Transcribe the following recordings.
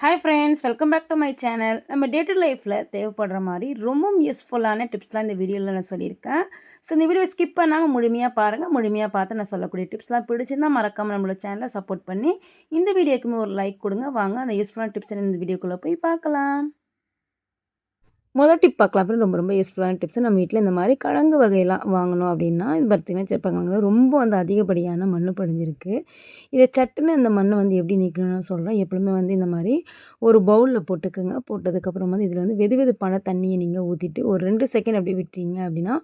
Hi friends welcome back to my channel நம்ம day to லைஃப்பில் தேவைப்படுற மாதிரி ரொம்பவும் யூஸ்ஃபுல்லான டிப்ஸ்லாம் இந்த வீடியோவில் நான் சொல்லியிருக்கேன். ஸோ இந்த வீடியோ ஸ்கிப் பண்ணாமல் முழுமையாக பாருங்கள் முழுமையாக பார்த்து நான் சொல்லக்கூடிய டிப்ஸ்லாம் பிடிச்சிருந்தா மறக்காமல் நம்மளோட சேனலை சப்போர்ட் பண்ணி இந்த வீடியோக்குமே ஒரு லைக் கொடுங்க. வாங்க அந்த யூஸ்ஃபுல்லான டிப்ஸ் இந்த வீடியோக்குள்ளே போய் பார்க்கலாம். முதல் டிப் பார்க்கலாம் அப்படின்னு ரொம்ப ரொம்ப யூஸ்ஃபுல்லான டிப்ஸ் நம்ம வீட்டில் இந்த மாதிரி கிழங்கு வகையெல்லாம் வாங்கணும் அப்படின்னா இது பார்த்திங்கன்னா சிறப்பாங்க ரொம்ப வந்து அதிகப்படியான மண் படிஞ்சிருக்கு. இதை சட்டுன்னு அந்த மண்ணை வந்து எப்படி நீக்கணும்னு சொல்கிறேன் எப்பவுமே வந்து இந்த மாதிரி ஒரு பவுலில் போட்டுக்கோங்க. போட்டதுக்கப்புறம் வந்து இதில் வந்து வெது வெதுப்பான தண்ணியை நீங்கள் ஊற்றிட்டு ஒரு ரெண்டு செகண்ட் அப்படி விட்டுறீங்க அப்படின்னா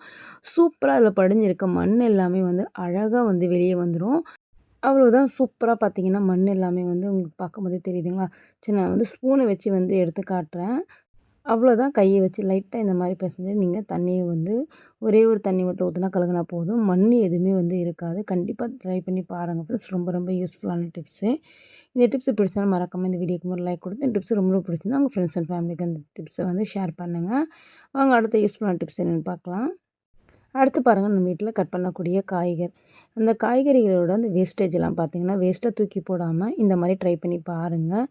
சூப்பராக அதில் படிஞ்சிருக்க மண் எல்லாமே வந்து அழகாக வந்து வெளியே வந்துடும் அவ்வளோதான் சூப்பராக பார்த்தீங்கன்னா மண் எல்லாமே வந்து உங்களுக்கு பார்க்கும்போதே தெரியுதுங்களா? சரி நான் வந்து ஸ்பூனை வச்சு வந்து எடுத்து காட்டுறேன். அவ்வளோதான் கையை வச்சு லைட்டாக இந்த மாதிரி பிசைஞ்சு நீங்கள் தண்ணியை வந்து ஒரே ஒரு தண்ணி மட்டும் ஊற்றினா கலங்கினா போதும். மண் எதுவுமே வந்து இருக்காது. கண்டிப்பாக ட்ரை பண்ணி பாருங்கள் ஃப்ரெண்ட்ஸ் ரொம்ப ரொம்ப யூஸ்ஃபுல்லான டிப்ஸு இந்த டிப்ஸ் பிடிச்சாலும் மறக்காமல் இந்த வீடியோக்கு ஒரு லைக் கொடுத்து இந்த டிப்ஸ் ரொம்ப ரொம்ப பிடிச்சிருந்தா உங்கள் ஃப்ரெண்ட்ஸ் அண்ட் ஃபேமிலிக்கு அந்த டிப்ஸை வந்து ஷேர் பண்ணுங்கள் அவங்க அடுத்த யூஸ்ஃபுல்லான டிப்ஸ் என்னென்னு பார்க்கலாம். அடுத்து பாருங்கள் நம்ம வீட்டில் கட் பண்ணக்கூடிய காய்கறி. அந்த காய்கறிகளோட அந்த வேஸ்டேஜ்லாம் பார்த்திங்கன்னா வேஸ்ட்டாக தூக்கி போடாமல் இந்த மாதிரி ட்ரை பண்ணி பாருங்கள்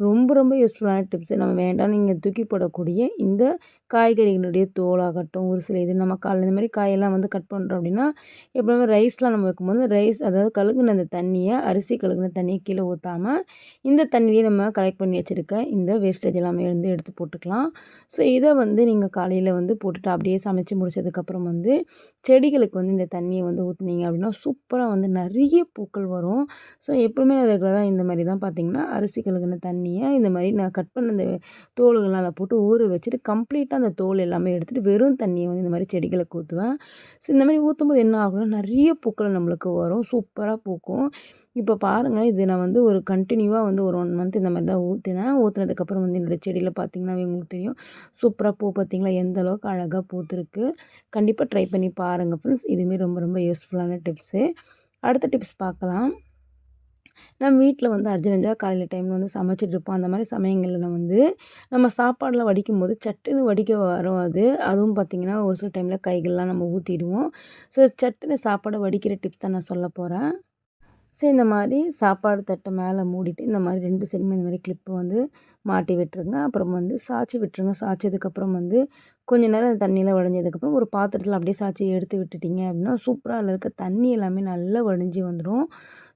ரொம்ப ரொம்ப யூஸ்ஃபுல்லான டிப்ஸு நம்ம வேண்டாம் நீங்கள் தூக்கி போடக்கூடிய இந்த காய்கறிகளுடைய தோலாகட்டும் ஒரு சில இது நம்ம காலையில் இந்த மாதிரி காயெல்லாம் வந்து கட் பண்ணுறோம் அப்படின்னா எப்பவுமே ரைஸ்லாம் நம்ம வைக்கும்போது ரைஸ் அதாவது கழுகுன அந்த தண்ணியை அரிசி கழுகுன தண்ணியை கீழே ஊற்றாமல் இந்த தண்ணியை நம்ம கலெக்ட் பண்ணி வச்சுருக்க இந்த வேஸ்டேஜ் எல்லாமே வந்து எடுத்து போட்டுக்கலாம். ஸோ இதை வந்து நீங்கள் காலையில் வந்து போட்டுட்டு அப்படியே சமைச்சு முடிச்சதுக்கப்புறம் வந்து செடிகளுக்கு வந்து இந்த தண்ணியை வந்து ஊற்றுனீங்க அப்படின்னா சூப்பராக வந்து நிறைய பூக்கள் வரும். ஸோ எப்பவுமே ரெகுலராக இந்த மாதிரி தான் பார்த்திங்கன்னா அரிசி கழுகுன தண்ணி தண்ணியை இந்த மாதிரி நான் கட் பண்ண இந்த தோலுகள்லாம் போட்டு ஊற வச்சுட்டு கம்ப்ளீட்டாக அந்த தோல் எல்லாமே எடுத்துகிட்டு வெறும் தண்ணியை வந்து இந்த மாதிரி செடிகளுக்கு ஊற்றுவேன் ஸோ இந்த மாதிரி ஊற்றும் போது என்ன ஆகும்னா நிறைய பூக்கள் நம்மளுக்கு வரும். சூப்பராக பூக்கும். இப்போ பாருங்கள் இது நான் வந்து ஒரு கண்டினியூவாக வந்து ஒரு ஒன் மந்த் இந்த மாதிரி தான் ஊற்றினேன் ஊற்றுனதுக்கப்புறம் வந்து என்னோடய செடியில் பார்த்தீங்கன்னா உங்களுக்கு தெரியும். சூப்பராக பூ பார்த்திங்களா? எந்த அளவுக்கு அழகாக பூத்துருக்கு. கண்டிப்பாக ட்ரை பண்ணி பாருங்கள் ஃப்ரெண்ட்ஸ் இதுவுமே ரொம்ப ரொம்ப யூஸ்ஃபுல்லான டிப்ஸு அடுத்த டிப்ஸ் பார்க்கலாம். நம்ம வீட்டில் வந்து அர்ஜென்ட்டாக காலையில் டைமில் வந்து சமைச்சிட்டு இருப்போம். அந்த மாதிரி சமயங்களில் வந்து நம்ம சாப்பாடெலாம் வடிக்கும் போது சட்டுன்னு வடிக்க வரும் அது அதுவும் பார்த்திங்கன்னா ஒரு சில டைமில் கைகள்லாம் நம்ம ஊற்றிடுவோம் ஸோ சட்டுன்னு சாப்பாடை வடிக்கிற டிப்ஸ் தான் நான் சொல்ல போகிறேன் ஸோ இந்த மாதிரி சாப்பாடு தட்டை மேலே மூடிட்டு இந்த மாதிரி ரெண்டு சைடுமே இந்த மாதிரி கிளிப்பு வந்து மாட்டி விட்டுருங்க. அப்புறம் வந்து சாய்ச்சி விட்டுருங்க. சாய்ச்சதுக்கப்புறம் வந்து கொஞ்சம் நேரம் தண்ணியில் வடிஞ்சதுக்கப்புறம் ஒரு பாத்திரத்தில் அப்படியே சாய்ச்சி எடுத்து விட்டுட்டிங்க அப்படின்னா சூப்பராக அதில் இருக்க தண்ணி எல்லாமே நல்லா வடிஞ்சு வந்துடும்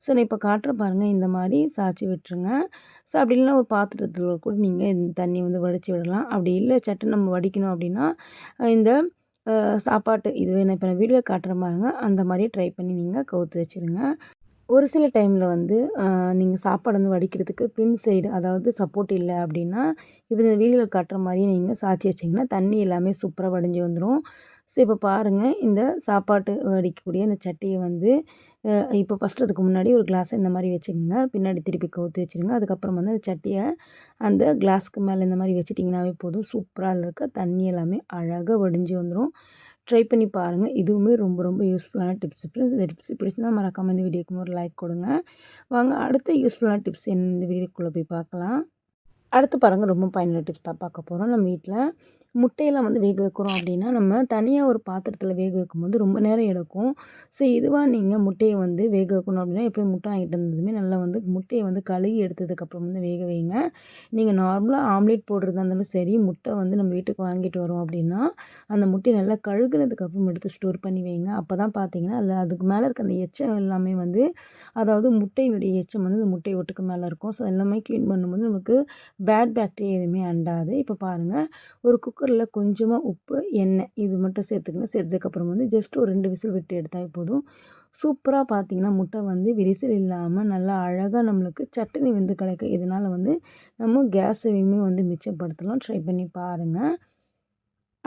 ஸோ நான் இப்போ காட்டுற பாருங்கள் இந்த மாதிரி சாய்ச்சி விட்டுருங்க. ஸோ அப்படி இல்லைனா ஒரு பாத்திரத்தில் கூட நீங்கள் இந்த தண்ணி வந்து வடித்து விடலாம். அப்படி இல்லை சட்டை நம்ம வடிக்கணும் அப்படின்னா இந்த சாப்பாட்டு இதுவே நான் இப்போ நான் வீடியோ காட்டுற மாதிரிங்க அந்த மாதிரி ட்ரை பண்ணி நீங்கள் கவுத்து வச்சுருங்க. ஒரு சில டைமில் வந்து நீங்கள் சாப்பாடு வந்து வடிக்கிறதுக்கு பின் சைடு அதாவது சப்போர்ட் இல்லை அப்படின்னா இப்போ இந்த வீடியோவில் காட்டுற மாதிரியே நீங்கள் சாச்சி வச்சிங்கன்னா தண்ணி எல்லாமே சூப்பராக வடிஞ்சு வந்துடும் ஸோ இப்போ பாருங்கள் இந்த சாப்பாட்டு வடிக்கக்கூடிய இந்த சட்டியை வந்து இப்போ ஃபஸ்ட் அதுக்கு முன்னாடி ஒரு கிளாஸை இந்த மாதிரி வச்சுக்கோங்க. பின்னாடி திருப்பி கவுத்து வச்சுருங்க. அதுக்கப்புறம் வந்து அந்த சட்டியை அந்த கிளாஸ்க்கு மேலே இந்த மாதிரி வச்சிட்டிங்கனாவே போதும். சூப்பராக இருக்க தண்ணி எல்லாமே அழகாக வடிஞ்சு வந்துடும் ட்ரை பண்ணி பாருங்கள் இதுவுமே ரொம்ப ரொம்ப யூஸ்ஃபுல்லான டிப்ஸ் ஃப்ரெண்ட்ஸ் இந்த டிப்ஸ் பிடிச்சிருந்தா மறக்காமல் இந்த வீடியோக்கு ஒரு லைக் கொடுங்க. வாங்க அடுத்த யூஸ்ஃபுல்லான டிப்ஸ் என்ன இந்த வீடியோக்குள்ளே போய் பார்க்கலாம். அடுத்து பாருங்கள் ரொம்ப பயனுள்ள டிப்ஸ் தான் பார்க்க போகிறோம் நம்ம வீட்டில் முட்டையெல்லாம் வந்து வேக வைக்கிறோம் அப்படின்னா நம்ம தனியாக ஒரு பாத்திரத்தில் வேக வைக்கும்போது ரொம்ப நேரம் எடுக்கும். ஸோ இதுவாக நீங்கள் முட்டையை வந்து வேக வைக்கணும் அப்படின்னா எப்படி முட்டை வாங்கிட்டு இருந்ததுமே நல்லா வந்து முட்டையை வந்து கழுகி எடுத்ததுக்கப்புறம் வந்து வேக வைங்க. நீங்கள் நார்மலாக ஆம்லேட் போடுறதா இருந்தாலும் சரி முட்டை வந்து நம்ம வீட்டுக்கு வாங்கிட்டு வரோம் அப்படின்னா அந்த முட்டையை நல்லா கழுகுனதுக்கப்புறம் எடுத்து ஸ்டோர் பண்ணி வைங்க. அப்போ தான் பார்த்தீங்கன்னா அதில் அதுக்கு மேலே இருக்க அந்த எச்சம் எல்லாமே வந்து அதாவது முட்டையினுடைய எச்சம் வந்து அந்த முட்டை ஒட்டுக்கு மேலே இருக்கும். ஸோ எல்லாமே க்ளீன் பண்ணும்போது நமக்கு பேட் பேக்டீரியா எதுவுமே அண்டாது. இப்போ பாருங்கள் ஒரு குக்கர் குக்கரில் கொஞ்சமாக உப்பு எண்ணெய் இது மட்டும் சேர்த்துக்கங்க சேர்த்ததுக்கப்புறம் வந்து ஜஸ்ட் ஒரு ரெண்டு விசில் விட்டு எடுத்தால் போதும். சூப்பராக பார்த்தீங்கன்னா முட்டை வந்து விரிசல் இல்லாமல் நல்லா அழகாக நம்மளுக்கு சட்னி வந்து கிடைக்கும். இதனால் வந்து நம்ம கேஸையுமே வந்து மிச்சப்படுத்தலாம். ட்ரை பண்ணி பாருங்கள்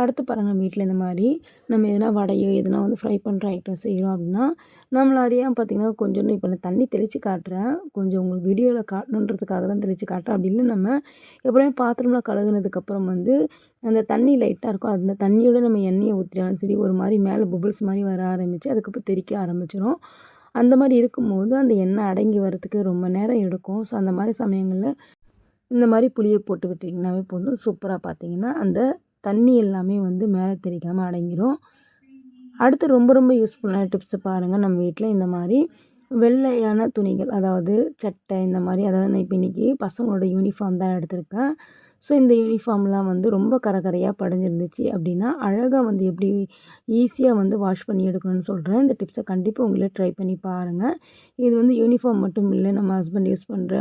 அடுத்து பாருங்கள் வீட்டில் இந்த மாதிரி நம்ம எதனா வடையோ எதனா வந்து ஃப்ரை பண்ணுற ஐட்டம் செய்கிறோம் அப்படின்னா நம்மளை அறியாமல் பார்த்திங்கன்னா கொஞ்சம் இப்போ நான் தண்ணி தெளித்து காட்டுறேன். கொஞ்சம் உங்களுக்கு வீடியோவில் காட்டணுன்றதுக்காக தான் தெளித்து காட்டுறேன். அப்படி இல்லை நம்ம எப்படியும் பாத்திரம்லாம் கழுகுனதுக்கப்புறம் வந்து அந்த தண்ணி லைட்டாக இருக்கும். அந்த தண்ணியோட நம்ம எண்ணெயை ஊற்றினாலும் சரி ஒரு மாதிரி மேலே புபிள்ஸ் மாதிரி வர ஆரம்பித்து அதுக்கப்புறம் தெறிக்க ஆரம்பிச்சிடும் அந்த மாதிரி இருக்கும்போது அந்த எண்ணெய் அடங்கி வரத்துக்கு ரொம்ப நேரம் எடுக்கும். ஸோ அந்த மாதிரி சமயங்களில் இந்த மாதிரி புளியை போட்டு விட்டிங்கனாவே போதும். சூப்பராக பார்த்தீங்கன்னா அந்த தண்ணி எல்லாமே வந்து மேலே தெரிக்காமல் அடங்கிடும் அடுத்து ரொம்ப ரொம்ப யூஸ்ஃபுல்லான டிப்ஸை பாருங்கள் நம்ம வீட்டில் இந்த மாதிரி வெள்ளையான துணிகள் அதாவது சட்டை இந்த மாதிரி அதாவது நான் இப்போ இன்றைக்கி பசங்களோட யூனிஃபார்ம் தான் எடுத்திருக்கேன். ஸோ இந்த யூனிஃபார்ம்லாம் வந்து ரொம்ப கரகரையாக படிஞ்சிருந்துச்சு. அப்படின்னா அழகாக வந்து எப்படி ஈஸியாக வந்து வாஷ் பண்ணி எடுக்கணும்னு சொல்கிறேன் இந்த டிப்ஸை கண்டிப்பாக உங்களே ட்ரை பண்ணி பாருங்கள் இது வந்து யூனிஃபார்ம் மட்டும் இல்லை நம்ம ஹஸ்பண்ட் யூஸ் பண்ணுற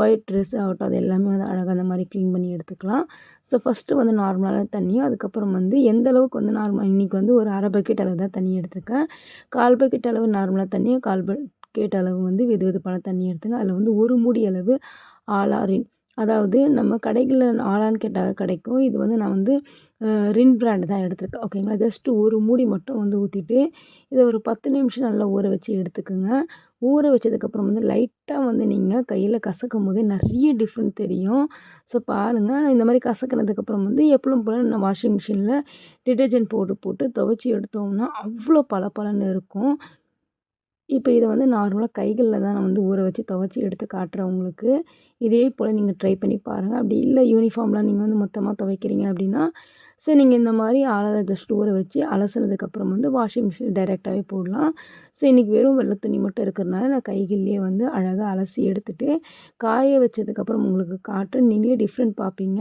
ஒயிட் ட்ரெஸ் ஆகட்டும் அது எல்லாமே வந்து அழகாக அந்த மாதிரி க்ளீன் பண்ணி எடுத்துக்கலாம். ஸோ ஃபஸ்ட்டு வந்து நார்மலான தண்ணியும் அதுக்கப்புறம் வந்து எந்த அளவுக்கு வந்து நார்மல் இன்றைக்கி வந்து ஒரு அரை பக்கெட் அளவு தான் தண்ணி எடுத்துருக்கேன். கால் பக்கெட் அளவு நார்மலாக தண்ணியும் கால் பக்கெட் அளவு வந்து வெது வெதுப்பான தண்ணி எடுத்துங்க. அதில் வந்து ஒரு மூடி அளவு ஆலாரின் அதாவது நம்ம கடைகளில் ஆளான்னு கேட்டால் கிடைக்கும். இது வந்து நான் வந்து ரின் பிராண்டு தான் எடுத்திருக்கேன். ஓகேங்களா? ஜஸ்ட்டு ஒரு மூடி மட்டும் வந்து ஊற்றிட்டு இதை ஒரு பத்து நிமிஷம் நல்லா ஊற வச்சு எடுத்துக்கோங்க. ஊற வச்சதுக்கப்புறம் வந்து லைட்டாக வந்து நீங்கள் கையில் கசக்கும் போதே நிறைய டிஃப்ரெண்ட் தெரியும். ஸோ பாருங்கள் இந்த மாதிரி கசக்கினதுக்கப்புறம் வந்து எப்பளும் போல் நான் வாஷிங் மிஷினில் டிட்டர்ஜென்ட் பவுடர் போட்டு துவைச்சி எடுத்தோம்னா அவ்வளோ பளபளன்னு இருக்கும். இப்போ இதை வந்து நார்மலாக கைகளில் தான் நான் வந்து ஊற வச்சு துவைச்சி எடுத்து காட்டுறேன் உங்களுக்கு. இதே போல் நீங்கள் ட்ரை பண்ணி பாருங்கள் அப்படி இல்லை யூனிஃபார்ம்லாம் நீங்கள் வந்து மொத்தமாக துவைக்கிறீங்க அப்படின்னா ஸோ நீங்கள் இந்த மாதிரி ஆளால் ஸ்டோரை ஊற வச்சு அலசினதுக்கப்புறம் வந்து வாஷிங் மிஷின் டைரெக்டாகவே போடலாம். ஸோ இன்றைக்கி வெறும் வெள்ளை துணி மட்டும் இருக்கிறனால நான் கைகள்லேயே வந்து அழகாக அலசி எடுத்துகிட்டு காய வச்சதுக்கப்புறம் உங்களுக்கு காட்டுறேன். நீங்களே டிஃப்ரெண்ட் பார்ப்பீங்க.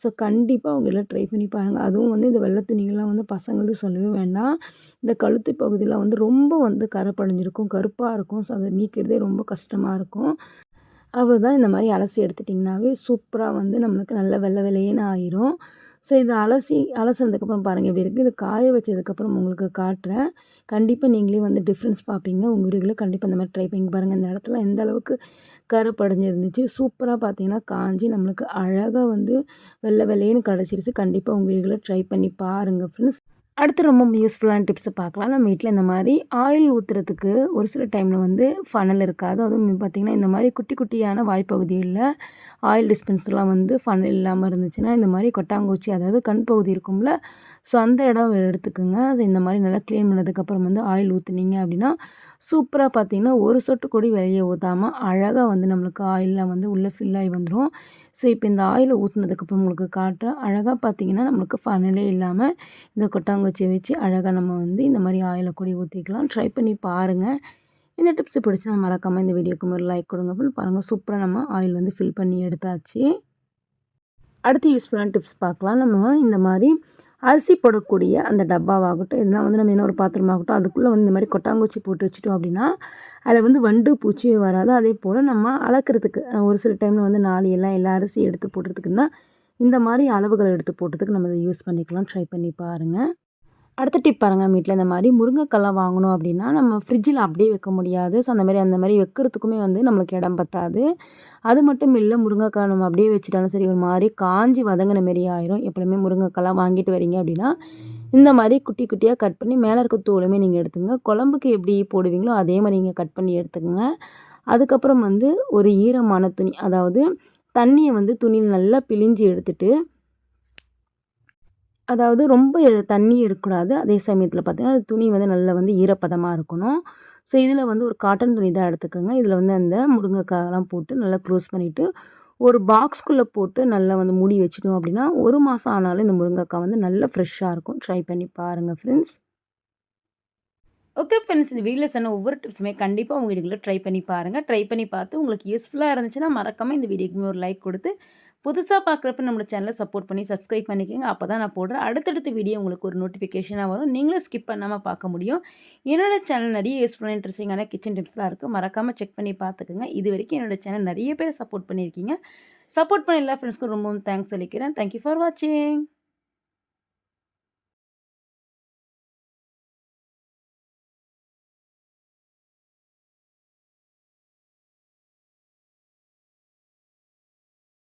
ஸோ கண்டிப்பாக உங்களை ட்ரை பண்ணி பாருங்கள் அதுவும் வந்து இந்த வெள்ளை துணிகள்லாம் வந்து பசங்களுக்கு சொல்லவே வேண்டாம். இந்த கழுத்து பகுதியில் வந்து ரொம்ப வந்து கரப்படைஞ்சிருக்கும் கருப்பாக இருக்கும். ஸோ அதை நீக்கிறதே ரொம்ப கஷ்டமாக இருக்கும். அவ்வளோதான் இந்த மாதிரி அலசி எடுத்துட்டிங்கனாவே சூப்பராக வந்து நம்மளுக்கு நல்ல வெள்ளை வெள்ளையேன்னு ஆயிரும். ஸோ இதை அலசி அலசினதுக்கப்புறம் பாருங்கள் எப்படி இருக்குது இது காய வச்சதுக்கப்புறம் உங்களுக்கு காட்டுறேன். கண்டிப்பாக நீங்களே வந்து டிஃப்ரென்ஸ் பார்ப்பீங்க. உங்கள் வீடுகளை கண்டிப்பாக இந்த மாதிரி ட்ரை பண்ணி பாருங்கள் இந்த இடத்துல எந்த அளவுக்கு கருப்படைஞ்சிருந்துச்சு. சூப்பராக பார்த்தீங்கன்னா காஞ்சி நம்மளுக்கு அழகாக வந்து வெள்ளை வெள்ளையேன்னு கிடச்சிருச்சு கண்டிப்பாக உங்கள் வீடுகளை ட்ரை பண்ணி பாருங்கள் ஃப்ரெண்ட்ஸ் அடுத்து ரொம்ப யூஸ்ஃபுல்லான டிப்ஸை பார்க்கலாம். நம்ம வீட்டில் இந்த மாதிரி ஆயில் ஊற்றுறதுக்கு ஒரு சில டைமில் வந்து ஃபனல் இருக்காது அதுவும் பார்த்திங்கன்னா இந்த மாதிரி குட்டி குட்டியான வாய்ப்பகுதியில் ஆயில் டிஸ்பென்சர்லாம் வந்து ஃபனல் இல்லாமல் இருந்துச்சுன்னா இந்த மாதிரி கொட்டாங்குச்சி அதாவது கண் பகுதி இருக்கும்ல ஸோ அந்த இடம் எடுத்துக்கோங்க. அது இந்த மாதிரி நல்லா க்ளீன் பண்ணதுக்கப்புறம் வந்து ஆயில் ஊற்றுனீங்க அப்படின்னா சூப்பராக பார்த்தீங்கன்னா ஒரு சொட்டு கொடி வெளியே ஊற்றாமல் அழகாக வந்து நம்மளுக்கு ஆயிலில் வந்து உள்ளே ஃபில் ஆகி வந்துடும் ஸோ இப்போ இந்த ஆயிலை ஊற்றினதுக்கப்புறம் உங்களுக்கு காட்டுறேன் அழகாக பார்த்தீங்கன்னா நம்மளுக்கு ஃபனலே இல்லாமல் இந்த கொட்டாங்குச்சி வச்சு அழகாக நம்ம வந்து இந்த மாதிரி ஆயிலை கொடி ஊற்றிக்கலாம் ட்ரை பண்ணி பாருங்கள் இந்த டிப்ஸ் பிடிச்சா மறக்காமல் இந்த வீடியோக்கு ஒரு லைக் கொடுங்க. அப்படின்னு பாருங்கள் சூப்பராக நம்ம ஆயில் வந்து ஃபில் பண்ணி எடுத்தாச்சு. அடுத்து யூஸ்ஃபுல்லான டிப்ஸ் பார்க்கலாம். நம்ம இந்த மாதிரி அரிசி போடக்கூடிய அந்த டப்பாவாகட்டும் இதெல்லாம் வந்து நம்ம இன்னொரு பாத்திரமாகட்டும் அதுக்குள்ளே வந்து இந்த மாதிரி கொட்டாங்குச்சி போட்டு வச்சுட்டோம் அப்படின்னா அதில் வந்து வண்டு பூச்சியும் வராது. அதே போல் நம்ம அளக்கிறதுக்கு ஒரு சில டைமில் வந்து நாலு எல்லாம் எல்லா அரிசி எடுத்து போடுறதுக்குன்னா இந்த மாதிரி அளவுகள் எடுத்து போட்டதுக்கு நம்ம இதை யூஸ் பண்ணிக்கலாம். ட்ரை பண்ணி பாருங்கள் அடுத்த டிப் பாருங்கள் வீட்டில் இந்த மாதிரி முருங்கைக்கெல்லாம் வாங்கணும் அப்படின்னா நம்ம ஃப்ரிட்ஜில் அப்படியே வைக்க முடியாது. ஸோ அந்த மாதிரி அந்த மாதிரி வைக்கிறதுக்குமே வந்து நம்மளுக்கு இடம் பத்தாது. அது மட்டும் இல்லை முருங்கைக்காய் நம்ம அப்படியே வச்சுட்டாலும் சரி ஒரு மாதிரி காஞ்சி வதங்கின மாரி ஆயிரும். எப்பவுமே முருங்கைக்காய்லாம் வாங்கிட்டு வரீங்க அப்படின்னா இந்த மாதிரி குட்டி குட்டியாக கட் பண்ணி மேலே இருக்க தோலுமே நீங்கள் எடுத்துங்க குழம்புக்கு எப்படி போடுவீங்களோ அதே மாதிரி நீங்கள் கட் பண்ணி எடுத்துக்கோங்க. அதுக்கப்புறம் வந்து ஒரு ஈரமான துணி அதாவது தண்ணியை வந்து துணியில் நல்லா பிழிஞ்சு எடுத்துகிட்டு அதாவது ரொம்ப தண்ணி இருக்கக்கூடாது. அதே சமயத்தில் பார்த்திங்கன்னா துணி வந்து நல்லா வந்து ஈரப்பதமாக இருக்கணும். ஸோ இதில் வந்து ஒரு காட்டன் துணி தான் எடுத்துக்கோங்க. இதில் வந்து அந்த முருங்கைக்காயெல்லாம் போட்டு நல்லா க்ளோஸ் பண்ணிவிட்டு ஒரு பாக்ஸ்குள்ளே போட்டு நல்லா வந்து மூடி வச்சிட்டோம் அப்படின்னா ஒரு மாதம் ஆனாலும் இந்த முருங்கைக்காய் வந்து நல்லா ஃப்ரெஷ்ஷாக இருக்கும். ட்ரை பண்ணி பாருங்கள் ஃப்ரெண்ட்ஸ் ஓகே ஃப்ரெண்ட்ஸ் இந்த வீடியோவில் சொன்ன ஒவ்வொரு டிப்ஸுமே கண்டிப்பாக உங்கள் வீடுகளில் ட்ரை பண்ணி பாருங்கள் ட்ரை பண்ணி பார்த்து உங்களுக்கு யூஸ்ஃபுல்லாக இருந்துச்சுன்னா மறக்காமல் இந்த வீடியோக்குமே ஒரு லைக் கொடுத்து புதுசாக பார்க்குறப்ப நம்மளோட சேனலை சப்போர்ட் பண்ணி சப்ஸ்கிரைப் பண்ணிக்கோங்க. அப்போ தான் நான் போடுற அடுத்தடுத்த வீடியோ உங்களுக்கு ஒரு நோட்டிஃபிகேஷனாக வரும். நீங்களும் ஸ்கிப் பண்ணாமல் பார்க்க முடியும். என்னோடய சேனல் நிறைய யூஸ்ஃபுல்லாக இன்ட்ரெஸ்டிங்கான கிச்சன் டிப்ஸ்லாம் இருக்குது மறக்காமல் செக் பண்ணி பார்த்துக்குங்க. இது வரைக்கும் என்னோடய சேனல் நிறைய பேர் சப்போர்ட் பண்ணியிருக்கீங்க. சப்போர்ட் பண்ண எல்லா ஃப்ரெண்ட்ஸ்க்கும் ரொம்பவும் தேங்க்ஸ் சொல்லிக்கிறேன் தேங்க்யூ ஃபார் வாட்சிங்